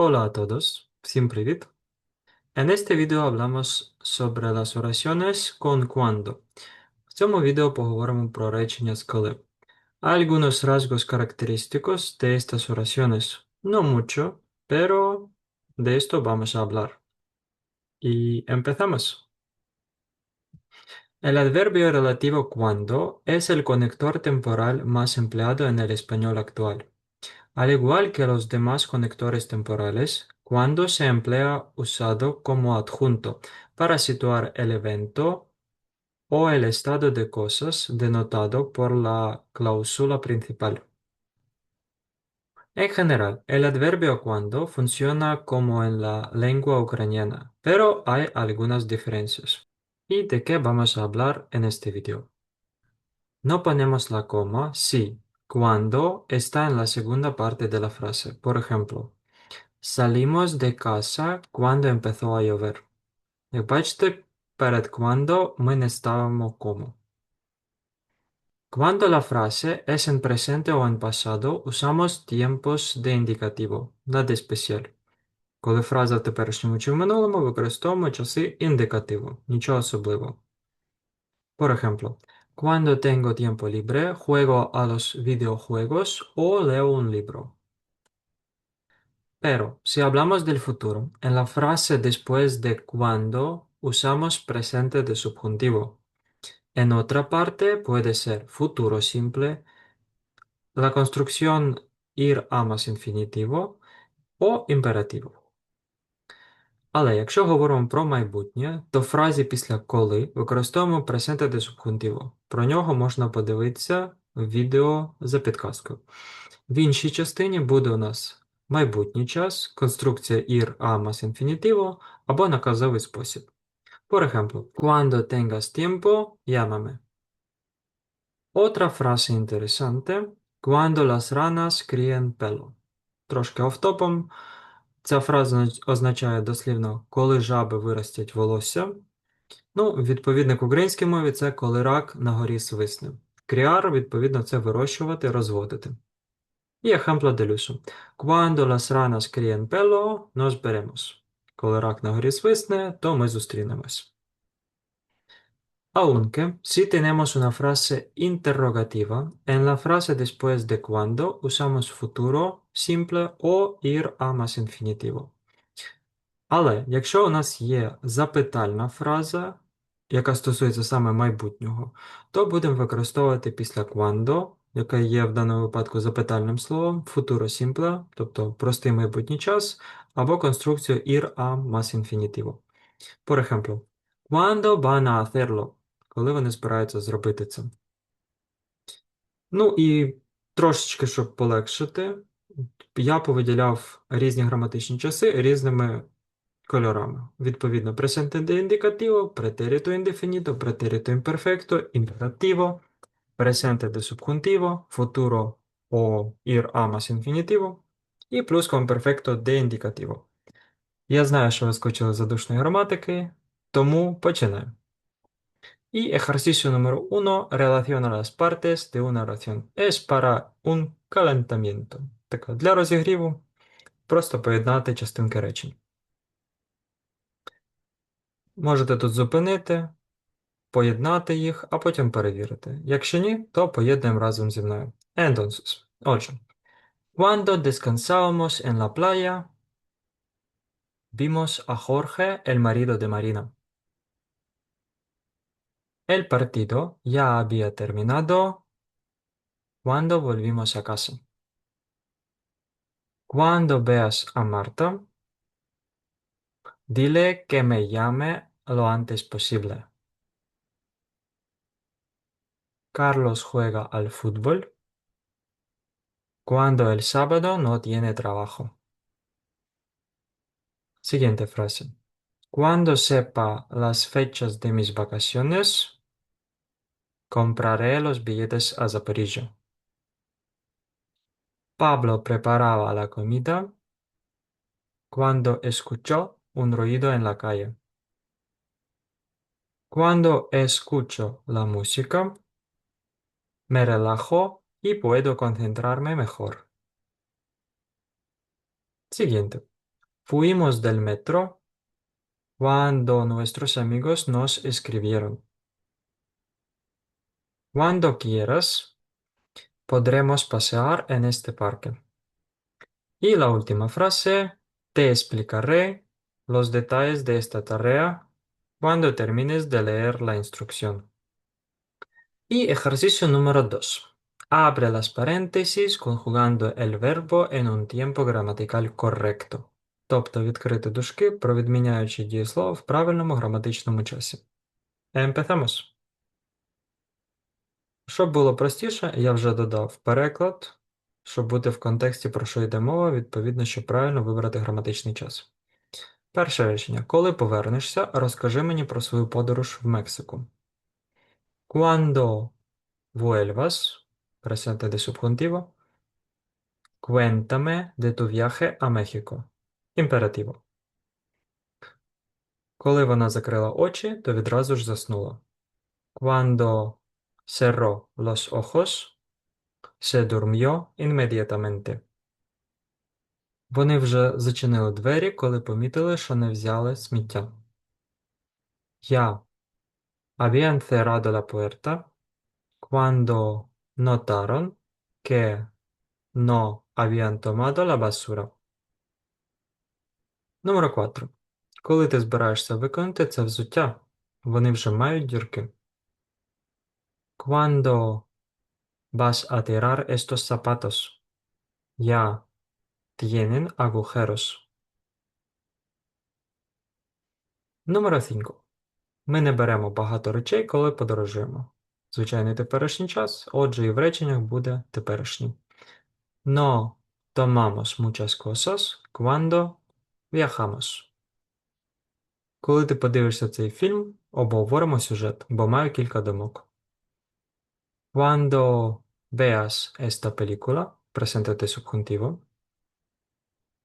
Hola a todos, всім привіт! En este video hablamos sobre las oraciones con cuando. В цьому відео поговоримо про речення з коли. Hay algunos rasgos característicos de estas oraciones. No mucho, pero de esto vamos a hablar. Y empezamos. El adverbio relativo cuando es el conector temporal más empleado en el español actual. Al igual que los demás conectores temporales, cuando se emplea usado como adjunto para situar el evento o el estado de cosas denotado por la cláusula principal. En general, el adverbio cuando funciona como en la lengua ucraniana, pero hay algunas diferencias. ¿Y de qué vamos a hablar en este video? No ponemos la coma si cuando está en la segunda parte de la frase. Por ejemplo, salimos de casa cuando empezó a llover. Як бачите, перед cuando ми не ставимо кому. Cuando la frase es en presente o en pasado, usamos tiempos de indicativo, nada especial. Коли фраза в теперішньому чи в минулому, використовуємо часи індикативу, нічого особливого. Por ejemplo, cuando tengo tiempo libre, juego a los videojuegos o leo un libro. Pero, si hablamos del futuro, en la frase después de cuando usamos presente de subjuntivo. En otra parte puede ser futuro simple, la construcción ir a más infinitivo o imperativo. Але якщо говоримо про майбутнє, то в фразі після коли використовуємо presente de subjuntivo. Про нього можна подивитися в відео за підказкою. В іншій частині буде у нас майбутній час, конструкція ir a más infinitivo або наказовий спосіб. Por ejemplo, cuando tengas tiempo, llámame. Otra frase interesante, cuando las ranas críen pelo. Трошки офтопом. Ця фраза означає дослівно, коли жаби виростять волосся. Ну, відповідник в українській мові це коли рак на горі свисне. Кріар, відповідно, це вирощувати, розводити. І ejemplo de Quando las ranas crien pelo, nos veremos. Коли рак на горі свисне, то ми зустрінемось. Aunque, si tenemos una frase interrogativa, en la frase después de cuando usamos futuro simple o ir a más infinitivo. Але якщо у нас є запитальна фраза, яка стосується саме майбутнього, то будемо використовувати після quando, яка є в даному випадку запитальним словом, futuro simple, тобто простий майбутній час, або конструкцію ir a más infinitivo. Por ejemplo, ¿cuándo van a hacerlo? Коли вони збираються зробити це. Ну і трошечки, щоб полегшити, я повиділяв різні граматичні часи різними кольорами. Відповідно, presente indicativo, pretérito indefinido, pretérito imperfecto, imperativo, presente de subjuntivo, futuro o ir a más infinitivo, і плюс perfecto de indicativo. Я знаю, що ви скочили за душної граматики, тому починаємо. Y ejercicio número uno, relaciona las partes de una oración. Es para un calentamiento. Так, для розігріву просто поєднати частинки речень. Можете тут зупинити, поєднати їх, а потім перевірити. Якщо ні, то поєднуємо разом зі мною. Entonces, отже. Cuando descansábamos en la playa, vimos a Jorge, el marido de Marina. El partido ya había terminado cuando volvimos a casa. Cuando veas a Marta, dile que me llame lo antes posible. Carlos juega al fútbol cuando el sábado no tiene trabajo. Siguiente frase. Cuando sepa las fechas de mis vacaciones, Compraré los billetes a Zaporizhia. Pablo preparaba la comida cuando escuchó un ruido en la calle. Cuando escucho la música, me relajo y puedo concentrarme mejor. Siguiente. Fuimos del metro cuando nuestros amigos nos escribieron. Cuando quieras, podremos pasear en este parque. Y la última frase, te explicaré los detalles de esta tarea cuando termines de leer la instrucción. Y ejercicio número 2. Abre las paréntesis conjugando el verbo en un tiempo gramatical correcto. Тобто відкрити дужки, провідміняючи дієслово в правильному граматичному часі. Empezamos. Щоб було простіше, я вже додав переклад, щоб бути в контексті, про що йде мова, відповідно, щоб правильно вибрати граматичний час. Перше речення. Коли повернешся, розкажи мені про свою подорож в Мексику. Cuando vuelvas, presente de subjuntivo, cuéntame de tu viaje a México. Імперативо. Коли вона закрила очі, то відразу ж заснула. Cuando cerró los ojos, se durmió inmediatamente. Вони вже зачинили двері, коли помітили, що не взяли сміття. Ya habían cerrado la puerta cuando notaron que no habían tomado la basura. Номер 4. Коли ти збираєшся виконати це взуття, вони вже мають дірки. Cuando vas a tirar estos zapatos, ya tienen agujeros. Номер 5. Ми не беремо багато речей, коли подорожуємо. Звичайний теперішній час, отже, і в реченнях буде теперішній. No tomamos muchas cosas cuando viajamos. Коли ти подивишся цей фільм, обговоримо сюжет, бо маю кілька думок. Cuando veas esta película, preséntate subjuntivo,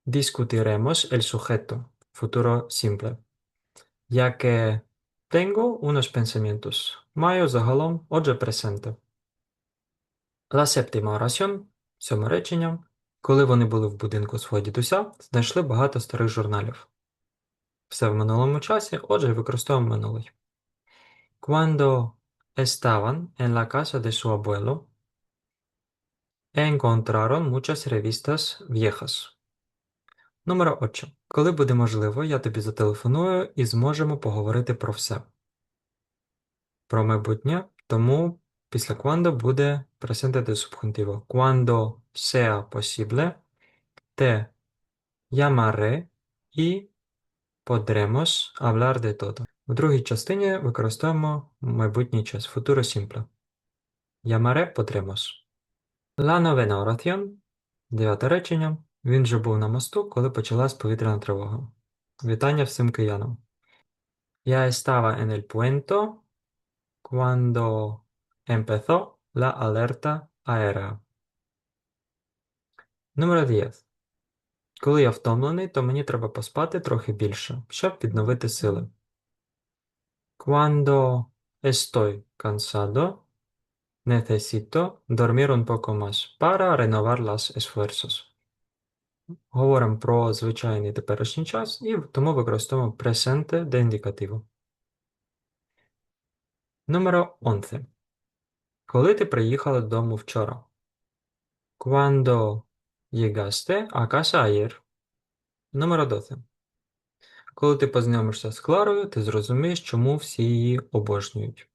discutiremos el sujeto, futuro simple, ya que tengo unos pensamientos. Маю загалом, отже, presente. La септима oración, сьоме речення. Коли вони були в будинку свого дідуся, знайшли багато старих журналів. Все в минулому часі, отже, використовуємо минулий. Cuando estaban en la casa de su abuelo, encontraron muchas revistas viejas. Номер 8. Коли буде можливо, я тобі зателефоную і зможемо поговорити про все. Про майбутнє, тому після cuando буде presente de subjuntivo. Cuando sea posible, te llamaré y podremos hablar de todo. В другій частині використовуємо майбутній час futuro simple. Llamaré podremos. La novena oración. Дев'яте речення. Він вже був на мосту, коли почалась повітряна тривога. Вітання всім киянам. Я estaba en el puente cuando empezó la alerta aérea. Номер 10. Коли я втомлений, то мені треба поспати трохи більше, щоб відновити сили. Cuando estoy cansado, necesito dormir un poco más para renovar los esfuerzos. Говоримо про звичайний теперішній час і тому використовуємо presente de indicativo. Номер 11. Коли ти приїхала додому вчора? Cuando llegaste a casa ayer? Номер 12. Коли ти познайомишся з Кларою, ти зрозумієш, чому всі її обожнюють.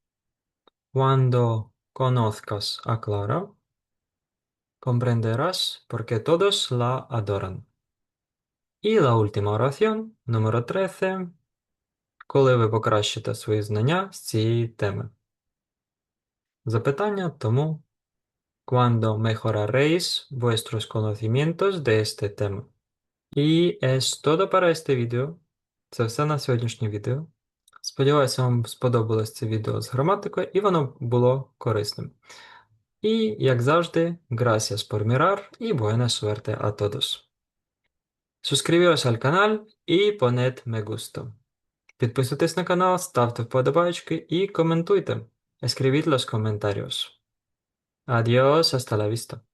Cuando conozcas a Clara, comprenderás por qué todos la adoran. І la última oración, номер 13. Коли ви покращите свої знання з цієї теми. Запитання тому cuando mejoraréis vuestros conocimientos de este tema. Y es todo para este відео. Це все на сьогоднішнє відео. Сподіваюся, вам сподобалось це відео з граматикою і воно було корисним. І, як завжди, gracias por mirar y buena suerte a todos. Suscribiros al canal y poned me gusto. Підписуйтесь на канал, ставте вподобайки і коментуйте. Escribid los comentarios. Adiós, hasta la vista.